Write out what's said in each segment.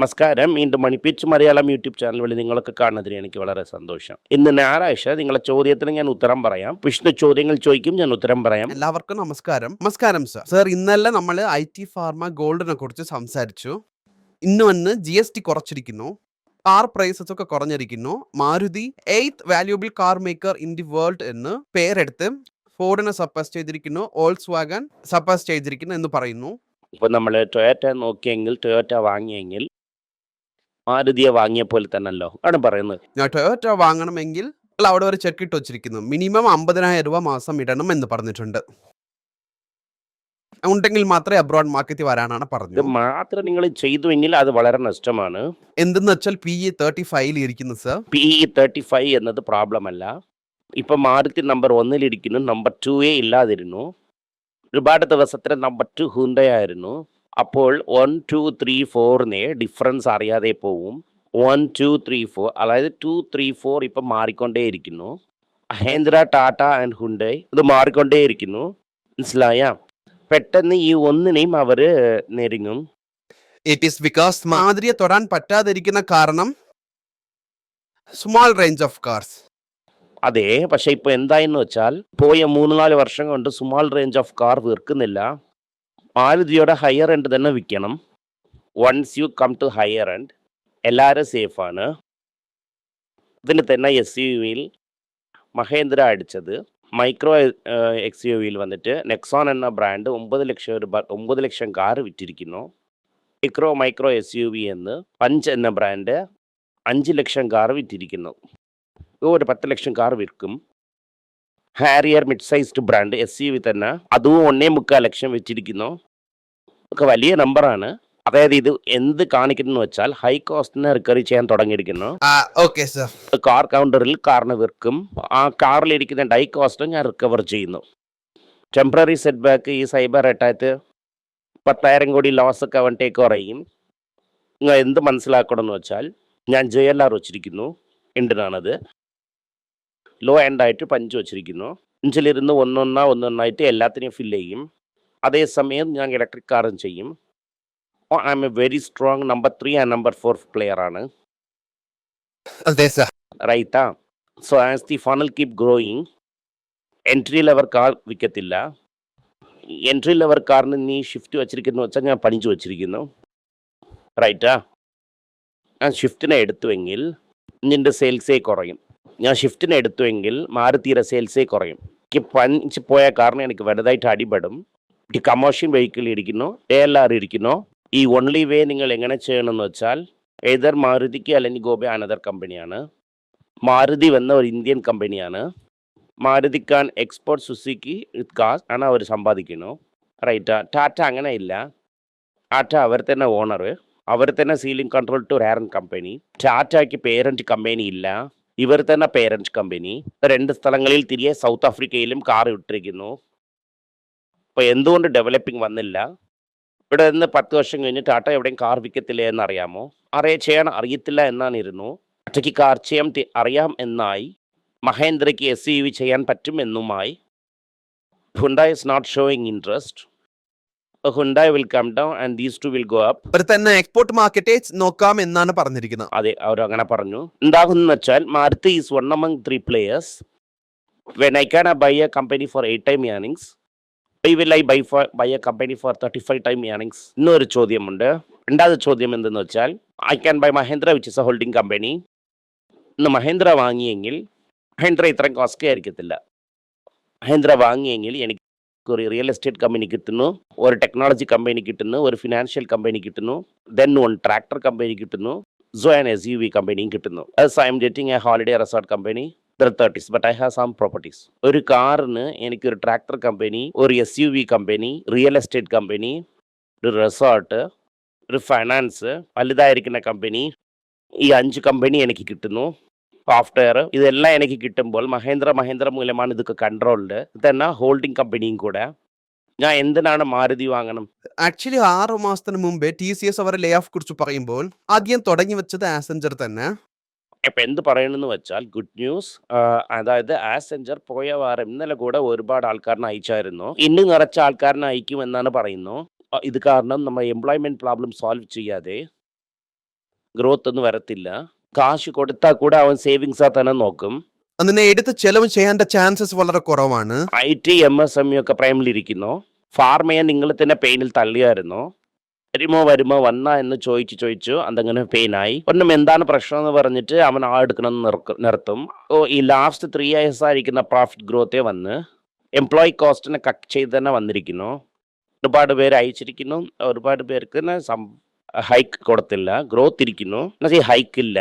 നമസ്കാരം. വീണ്ടും മണിപ്പിച്ച് Malayalam YouTube channel വഴി നിങ്ങളൊക്കെ കാണുന്നതിന് എനിക്ക് വളരെ സന്തോഷം. ഇന്ന് ഞായറാഴ്ച നിങ്ങളെ ചോദ്യത്തിന് ഞാൻ ഉത്തരം പറയാം. വിഷ്ണു ചോദ്യങ്ങൾ ചോദിക്കും ഞാൻ ഉത്തരം പറയാം. എല്ലാവർക്കും നമസ്കാരം. നമസ്കാരം സർ. സർ ഇന്നലെ നമ്മൾ ഐ ടി ഫാർമ ഗോൾഡിനെ കുറിച്ച് സംസാരിച്ചു. ഇന്ന് വന്ന് ജി എസ് ടി കുറച്ചിരിക്കുന്നു. കാർ പ്രൈസസ് ഒക്കെ കുറഞ്ഞിരിക്കുന്നു. Maruti eighth valuable car maker in the world എന്ന് പേരെടുത്ത് ഫോർഡിനെ സപ്പസ് ചെയ്തിരിക്കുന്നു. ഓൾസ് വാഗൻ സപ്പസ് ചെയ്തിരിക്കുന്നു എന്ന് പറയുന്നു. ഇപ്പൊ നമ്മൾ ടൊയോറ്റ നോക്കിയെങ്കിൽ ടൊയോറ്റ വാങ്ങിയെങ്കിൽ മാരുതിയെ വാങ്ങിയ പോലെ തന്നെയല്ലോ. ആണ് പറയുന്നത്. ഞാൻ ടൊയോറ്റ വാങ്ങണമെങ്കിൽ അവിടെ ഒരു ചെക്ക് ഇട്ട് വെച്ചിരിക്കുന്നു. മിനിമം അമ്പതിനായിരം രൂപ മാസം ഇടണം എന്ന് പറഞ്ഞിട്ടുണ്ട്. ഉണ്ടെങ്കിൽ മാത്രമേ അബ്രോഡ് മാർക്കറ്റിൽ വരാനാണ് പറഞ്ഞത്. മാത്രം നിങ്ങൾ ചെയ്തുവെങ്കിൽ അത് വളരെ നഷ്ടമാണ്. എന്തെന്ന് വെച്ചാൽ പി ഇ തേർട്ടി ഫൈവിൽ ഇരിക്കുന്നു sir P E thirty five എന്നത് പ്രോബ്ലം അല്ല. ഇപ്പൊ മാരുതി നമ്പർ ഒന്നിൽ ഒന്നിലിരിക്കുന്നു നമ്പർ ടൂവേ ഇല്ലാതിരുന്നു. ഒരുപാട് ദിവസത്തിന് നമ്പർ ടു ഹുണ്ടയായിരുന്നു അപ്പോൾ വൺ ടു ത്രീ ഫോറിനെ ഡിഫറൻസ് അറിയാതെ പോവും. വൺ ടു ത്രീ ഫോർ അതായത് ടു ത്രീ ഫോർ ഇപ്പം മാറിക്കൊണ്ടേയിരിക്കുന്നു മഹേന്ദ്ര ടാറ്റ ആൻഡ് ഹുണ്ടൈ ഇത് മാറിക്കൊണ്ടേയിരിക്കുന്നു മനസ്സിലായ? പെട്ടെന്ന് ഈ ഒന്നിനെയും അവർ നെരുങ്ങും ഇറ്റ് ഈസ് ബിക്കോസ് മാതിരിയെ തൊടാൻ പറ്റാതിരിക്കുന്ന കാരണം സ്മോൾ റേഞ്ച് ഓഫ് കാർസ് അതെ പക്ഷെ ഇപ്പൊ എന്തായെന്ന് വെച്ചാൽ പോയ മൂന്ന് നാല് വർഷം കൊണ്ട് സ്മോൾ റേഞ്ച് ഓഫ് കാർ വിൽക്കുന്നില്ല മാരുതിയുടെ ഹയർ എൻഡ് തന്നെ വിൽക്കണം? Once you come to higher end എല്ലാവരും സേഫാണ് ഇതിന് തന്നെ എസ് യു വിയിൽ മഹേന്ദ്ര അടിച്ചത്. മൈക്രോ എക്സ് യു വിയിൽ വന്നിട്ട് നെക്സോൺ എന്ന ബ്രാൻഡ് ഒമ്പത് ലക്ഷം ഒരു ഒമ്പത് ലക്ഷം car വിറ്റിരിക്കുന്നു. Micro micro S U V എന്ന് പഞ്ച് എന്ന ബ്രാൻഡ് അഞ്ച് ലക്ഷം കാർ വിറ്റിരിക്കുന്നു. ഒരു പത്ത് ലക്ഷം കാർ വിൽക്കും. Harrier mid sized brand S U V തന്നെ അതും ഒന്നേ മുക്കാൽ ലക്ഷം വെച്ചിരിക്കുന്നു. ഒക്കെ വലിയ നമ്പറാണ് അതായത് ഇത് എന്ത് കാണിക്കുന്നു വെച്ചാൽ ഹൈ കോസ്റ്റിനെ റിക്കവറി ചെയ്യാൻ തുടങ്ങിയിരിക്കുന്നു. ഓക്കെ സർ കാർ കൗണ്ടറിൽ കാറിന് വിൽക്കും ആ കാറിലിരിക്കുന്ന ഡൈ കോസ്റ്റും ഞാൻ റിക്കവർ ചെയ്യുന്നു. ടെമ്പററി സെറ്റ് ബാക്ക് ഈ സൈബർ അറ്റാക്ക് പത്തായിരം കോടി ലോസ് ഒക്കെ അവൻ ടേക്ക് കുറയും നിങ്ങൾ എന്ത് മനസ്സിലാക്കണം എന്ന് വെച്ചാൽ ഞാൻ ജെ എൽ ആർ വെച്ചിരിക്കുന്നു. എണ്ടിനാണത് ലോ എൻഡായിട്ട് പഞ്ച് വെച്ചിരിക്കുന്നു. അഞ്ചിലിരുന്ന് ഒന്നൊന്നാ ഒന്നൊന്നായിട്ട് എല്ലാത്തിനെയും ഫില്ല് ചെയ്യും. അതേസമയം ഞാൻ ഇലക്ട്രിക് കാറും ചെയ്യും. I'm a very strong number three and number four player ആണ്. അതെ sir റൈറ്റാ so as the funnel keep growing entry level car വിൽക്കത്തില്ല entry level കാറിന് നീ ഷിഫ്റ്റ് വെച്ചിരിക്കുന്നു വെച്ചാൽ ഞാൻ പണിച്ചു വെച്ചിരിക്കുന്നു. റൈറ്റാ ഞാൻ ഷിഫ്റ്റിനെ എടുത്തുവെങ്കിൽ നിന്റെ സെയിൽസേ കുറയും. ഞാൻ ഷിഫ്റ്റിന് എടുത്തുവെങ്കിൽ മാരുതിയുടെ സെയിൽസേ കുറയും. എനിക്ക് പഞ്ച് പോയ കാരണം എനിക്ക് വലുതായിട്ട് അടിപെടും. ഈ കമേഴ്ഷ്യൽ വെഹിക്കിൾ ഇരിക്കുന്നു എ എൽ ആർ ഇരിക്കുന്നു. ഈ ഓൺലി വേ നിങ്ങൾ എങ്ങനെ ചെയ്യണമെന്ന് വെച്ചാൽ ഏതർ മാരുതിക്ക് അല്ലെങ്കിൽ ഗോബെ അനദർ കമ്പനിയാണ് മാരുതി വന്ന ഒരു ഇന്ത്യൻ കമ്പനിയാണ് മാരുതിക്കാൻ എക്സ്പോർട്ട് സുസുക്കി കാസ് ആണ് അവർ സമ്പാദിക്കുന്നു. റൈറ്റാ ടാറ്റ അങ്ങനെ ഇല്ല. ടാറ്റ അവർ തന്നെ ഓണർ അവർ തന്നെ സീലിംഗ് കൺട്രോൾ ടു റേറൻ കമ്പനി ടാറ്റയ്ക്ക് പേരന്റ് കമ്പനി ഇല്ല. ഇവർ തന്നെ പേരൻസ് കമ്പനി രണ്ട് സ്ഥലങ്ങളിൽ തിരികെ സൗത്ത് ആഫ്രിക്കയിലും കാർ ഇട്ടിരിക്കുന്നു. അപ്പോൾ എന്തുകൊണ്ട് ഡെവലപ്പിംഗ് വന്നില്ല? ഇവിടെ നിന്ന് പത്ത് വർഷം കഴിഞ്ഞ് ടാറ്റ എവിടെയും കാർ വിൽക്കത്തില്ല എന്നറിയാമോ? അറിയ ചെയ്യാൻ അറിയത്തില്ല എന്നാണിരുന്നു. ടാറ്റയ്ക്ക് കാർ ചെയ്യാൻ അറിയാം എന്നായി. മഹേന്ദ്രയ്ക്ക് എസ് യു വി ചെയ്യാൻ പറ്റും എന്നുമായി Hyundai is not showing interest Hyundai will come down and these two will go up അവർ തന്നെ എക്സ്പോർട്ട് മാർക്കറ്റേ നോക്കാം എന്നാണ് പറഞ്ഞിരിക്കുന്നത്. അതെ അവർ അങ്ങനെ പറഞ്ഞു. എന്താകുന്ന വെച്ചാൽ Maruti is one among three players when I can buy a company for eight time earnings I will I buy for buy a company for thirty five time earnings ഇന്നൊരു ചോദ്യമുണ്ട്. രണ്ടാമത് ചോദ്യം എന്തെന്ന് വെച്ചാൽ I can buy Mahindra which is a holding company ഇന്ന് മഹേന്ദ്ര വാങ്ങിയെങ്കിൽ മഹേന്ദ്ര ഇത്രയും costly ആയിരിക്കത്തില്ല. മഹേന്ദ്ര വാങ്ങിയെങ്കിൽ എനിക്ക് ഒരു റിയൽ എസ്റ്റേറ്റ് കമ്പനി കിട്ടുന്നു ഒരു ടെക്നോളജി കമ്പനി കിട്ടുന്നു ഒരു ഫിനാൻഷ്യൽ കമ്പനി കിട്ടുന്നു ദെൻ വൺ ട്രാക്ടർ കമ്പനി കിട്ടുന്നു so an S U V കമ്പനിയും കിട്ടുന്നു. As I am getting a holiday resort company thirties but I have some properties ഒരു കാറിന് എനിക്ക് ഒരു ട്രാക്ടർ കമ്പനി ഒരു S U V company real estate company ഒരു resort ഒരു ഫൈനാൻസ് വലുതായിരിക്കുന്ന കമ്പനി ഈ അഞ്ച് കമ്പനി എനിക്ക് കിട്ടുന്നു. സോഫ്റ്റ്വെയർ ഇതെല്ലാം എനിക്ക് കിട്ടുമ്പോൾ മഹേന്ദ്ര മഹേന്ദ്ര മൂലമാണ് ഇതൊക്കെ കൺട്രോൾഡ് തന്നെ ഹോൾഡിംഗ് കമ്പനിയും കൂടെ. ഞാൻ എന്തിനാണ് മാരുതി വാങ്ങണം? ആക്ച്വലി ആറ് മാസത്തിന് മുമ്പേ ടി സി എസ് അവരെ ലേ ഓഫ് കുറിച്ച് പറയുമ്പോൾ ആദ്യം തുടങ്ങി വെച്ചത് ആസഞ്ചർ തന്നെ. ഇപ്പം എന്ത് പറയണമെന്ന് വെച്ചാൽ ഗുഡ് ന്യൂസ് അതായത് ആസഞ്ചർ പോയ വാരം ഇന്നലെ കൂടെ ഒരുപാട് ആൾക്കാരിനെ അയച്ചായിരുന്നു. ഇന്ന് നിറച്ച ആൾക്കാരിനെ അയക്കും എന്നാണ് പറയുന്നു. ഇത് കാരണം നമ്മൾ എംപ്ലോയ്മെന്റ് പ്രോബ്ലം സോൾവ് ചെയ്യാതെ ഗ്രോത്ത് ഒന്നും വരത്തില്ല. കാശ് കൊടുത്താൽ കൂടെ അവൻ സേവിങ്സാ തന്നെ നോക്കും. അതിനെ എടുത്ത് ചെലവ് ചെയ്യേണ്ട ചാൻസസ് വളരെ കുറവാണ്. I T M S M ഒക്കെ പ്രൈമിലിരിക്കുന്നു ഫാർമയെ നിങ്ങൾ തന്നെ പെയിനിൽ തള്ളിയായിരുന്നു. വരുമോ വരുമോ വന്ന എന്ന് ചോദിച്ചു ചോദിച്ചു അതങ്ങനെ പെയിനായി ഒന്നും എന്താണ് പ്രശ്നം എന്ന് പറഞ്ഞിട്ട് അവൻ ആ എടുക്കണം നിർത്തും. ഓ ഈ ലാസ്റ്റ് ത്രീ ഇയേഴ്സ് ആയിരിക്കുന്ന പ്രോഫിറ്റ് ഗ്രോത്തേ വന്ന് എംപ്ലോയി കോസ്റ്റിനെ കട്ട് ചെയ്ത് തന്നെ വന്നിരിക്കുന്നു. ഒരുപാട് പേര് അയച്ചിരിക്കുന്നു. ഒരുപാട് പേർക്ക് ഹൈക്ക് കൊടുത്തില്ല. ഗ്രോത്ത് ഇരിക്കുന്നു. ഹൈക്ക് ഇല്ല.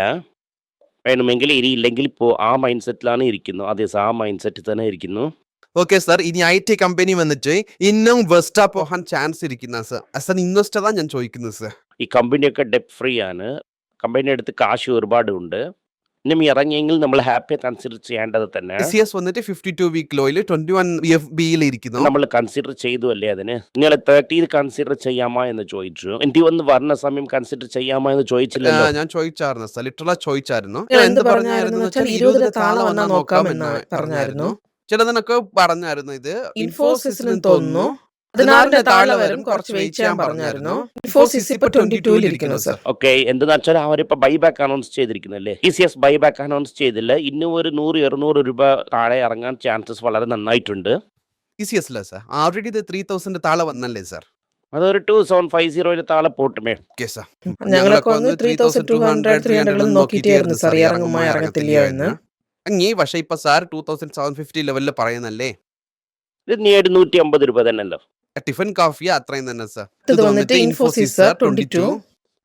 വേണമെങ്കിൽ ഇനി ഇല്ലെങ്കിൽ ഇപ്പോൾ ആ മൈൻഡ് സെറ്റിലാണ് ഇരിക്കുന്നു. അതെ ആ മൈൻഡ് സെറ്റിൽ തന്നെ ഇരിക്കുന്നു. ഓക്കെ സാർ ഇനി ഐ ടി കമ്പനി വന്നിട്ട് ഇന്നും വെസ്റ്റാ പോകാൻ ചാൻസ് ഇരിക്കുന്ന സാർ ആസ് എൻ ഇൻവെസ്റ്റർ ഞാൻ ചോദിക്കുന്നത് സാർ ഈ കമ്പനിയൊക്കെ ഡെപ്റ്റ് ഫ്രീ ആണ്. കമ്പനി അടുത്ത് കാശ് ഒരുപാട് ഇനിയും ഇറങ്ങിയെങ്കിൽ നമ്മൾ ഹാപ്പി കൺസിഡർ ചെയ്യേണ്ടത് തന്നെ. സി എസ് വന്നിട്ട് ഫിഫ്റ്റി ടു വീക്ക് ലോയിൽ ട്വന്റി വൺ എഫ് ബിയിൽ ഇരിക്കുന്നു. നമ്മൾ കൺസിഡർ ചെയ്തു അല്ലേ അതിന്? നിങ്ങൾ തേർട്ടി കൺസിഡർ ചെയ്യാമോ എന്ന് ചോദിച്ചു. എനിക്ക് വന്ന് വരുന്ന സമയം കൺസിഡർ ചെയ്യാമോ എന്ന് ചോദിച്ചില്ല ഞാൻ ചോദിച്ചായിരുന്നു സർ ലിറ്ററലാ ചോദിച്ചായിരുന്നു. ഞാൻ എന്ത് പറഞ്ഞായിരുന്നു വന്നാൽ നോക്കാമെന്ന് പറഞ്ഞായിരുന്നു. ചിലതിനൊക്കെ പറഞ്ഞായിരുന്നു ഇത്. ഇൻഫോസിസിന് തോന്നുന്നു. പതിനാറിന്റെ താഴെ വരും. കുറച്ച് വെയിറ്റ് ചെയ്യാൻ പറഞ്ഞായിരുന്നു. ഇൻഫോസിസ് ഇപ്പൊ ട്വന്റി ടൂവിൽ സർ ഓക്കെ എന്തെന്ന് വെച്ചാൽ അവരിപ്പോ buyback announce ചെയ്തിരിക്കുന്നല്ലേ E C S buyback announce ചെയ്തില്ല. ഇന്നും ഒരു നൂറ് ഇരുന്നൂറ് രൂപ താഴെ ഇറങ്ങാൻ ചാൻസസ് വളരെ നന്നായിട്ടുണ്ട്. E C S sir already ഇത് ത്രീ തൗസൻഡ് താഴെ വന്നല്ലേ സർ അതൊരു ടു സെവൻ ഫൈവ് സീറോയിൽ താഴെ പോട്ടുമേ. സർ ഞങ്ങളൊക്കെ വന്ന് three thousand two hundred three hundred നോക്കിയിട്ടായിരുന്നു sir ഇറങ്ങുമോ ഇറങ്ങത്തില്ലയോ എന്ന്. അങ്ങി പക്ഷേ ഇപ്പൊ sir two thousand seven fifty ലെവലിൽ പറയുന്നല്ലേ? ഇത് നീ നൂറ്റി അമ്പത് രൂപ തന്നെയല്ലോ? ടിഫിൻ കാഫിയ അത്രയും തന്നെ സർ. ഇത് വന്നിട്ട് ഇൻഫോസിസ് സർ ട്വന്റി ടു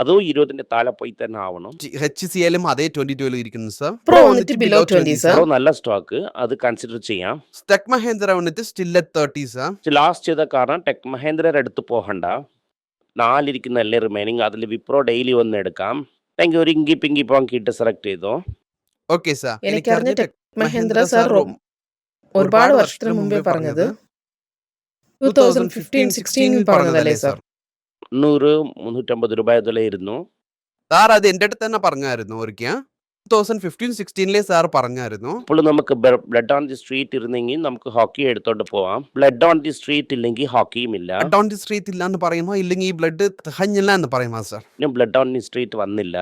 അതും ഇരുപതിന്റെ താഴെ പോയി തന്നെ ആവണം. എച്ച് സി എല്ലും അതേ ട്വന്റി ടുവിൽ ഇരിക്കുന്നു സർ പ്രോ വന്നിട്ട് ബിലോ ട്വന്റി സർ നല്ല സ്റ്റോക്ക് അത് കൺസിഡർ ചെയ്യാം. ടെക് മഹേന്ദ്ര വന്നിട്ട് still at thirty sir last ചെയ്ത കാരണം ടെക് മഹേന്ദ്രയുടെ അടുത്ത് പോകണ്ട. നാലിരിക്കുന്നല്ലേ റിമൈനിങ് അതിൽ വിപ്രോ ഡെയിലി വന്ന് എടുക്കാം. എങ്കിൽ ഒരു ഇങ്കി പിങ്കി പോങ്കിട്ട് സെലക്ട് ചെയ്തോ. ഓക്കെ സർ എനിക്കറിഞ്ഞ ടെക് മഹേന്ദ്ര സാർ ഒരുപാട് വർഷത്തിന് മുമ്പേ പറഞ്ഞത്. ടൂ തൗസൻഡ് ഫിഫ്റ്റീൻ സിക്സ്റ്റീനിൽ പറഞ്ഞതല്ലേ സർ മുന്നൂറ് മുന്നൂറ്റമ്പത് രൂപ ഇതിലെ സാർ അത് എന്റെ അടുത്ത് തന്നെ പറഞ്ഞായിരുന്നു ഒരിക്കൽ ടൂ തൗസൻഡ് ഫിഫ്റ്റീൻ സിക്സ്റ്റീനിലെ സാർ പറഞ്ഞായിരുന്നു. അപ്പോൾ നമുക്ക് ബ്ലഡ് ഓൺ ദി സ്ട്രീറ്റ് ഇരുന്നെങ്കിൽ നമുക്ക് ഹോക്കി എടുത്തോണ്ട് പോവാം. ബ്ലഡ് ഓൺ ദി സ്ട്രീറ്റ് ഇല്ലെങ്കിൽ ഹോക്കിയും ഇല്ല. ഓൺ ദി സ്ട്രീറ്റ് ഇല്ല എന്ന് പറയുമോ? ഇല്ലെങ്കിൽ ഈ ബ്ലഡ് തികഞ്ഞില്ല എന്ന് പറയുമോ സാർ ഇനി ബ്ലഡ് ഓൺ ദി സ്ട്രീറ്റ് വന്നില്ല.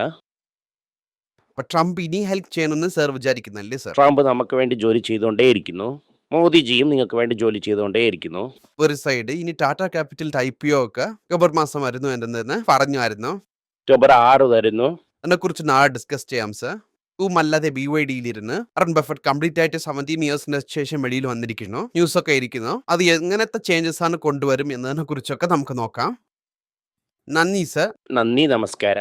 അപ്പൊ ട്രംപ് ഇനി ഹെൽപ്പ് ചെയ്യണമെന്ന് സാർ വിചാരിക്കുന്നല്ലേ സാർ ട്രംപ് നമുക്ക് വേണ്ടി ജോലി ചെയ്തുകൊണ്ടേയിരിക്കുന്നു. മോദിജിയും നിങ്ങൾക്ക് വേണ്ടി ജോലി ചെയ്തുകൊണ്ടേയിരിക്കുന്നു. ഒരു സൈഡ് ഇനി Tata capital I P O ഒക്കെ ഒക്ടോബർ മാസം വരുന്നു എന്തെന്ന് പറഞ്ഞായിരുന്നു. ഒക്ടോബർ ആറ് തരുന്നു അതിനെക്കുറിച്ച് നാളെ ഡിസ്കസ് ചെയ്യാം സർ ഊമല്ലാതെ ബി വൈ ഡിയിലിരുന്ന് അറൺ ബഫറ്റ് കംപ്ലീറ്റ് ആയിട്ട് സെവന്റീൻ ഇയേഴ്സിന് ശേഷം വെളിയിൽ വന്നിരിക്കുന്നു. ന്യൂസ് ഒക്കെ ഇരിക്കുന്നു അത് എങ്ങനത്തെ ചേഞ്ചസ് ആണ് കൊണ്ടുവരും എന്നതിനെ കുറിച്ചൊക്കെ നമുക്ക് നോക്കാം. നന്ദി സർ നന്ദി നമസ്കാരം.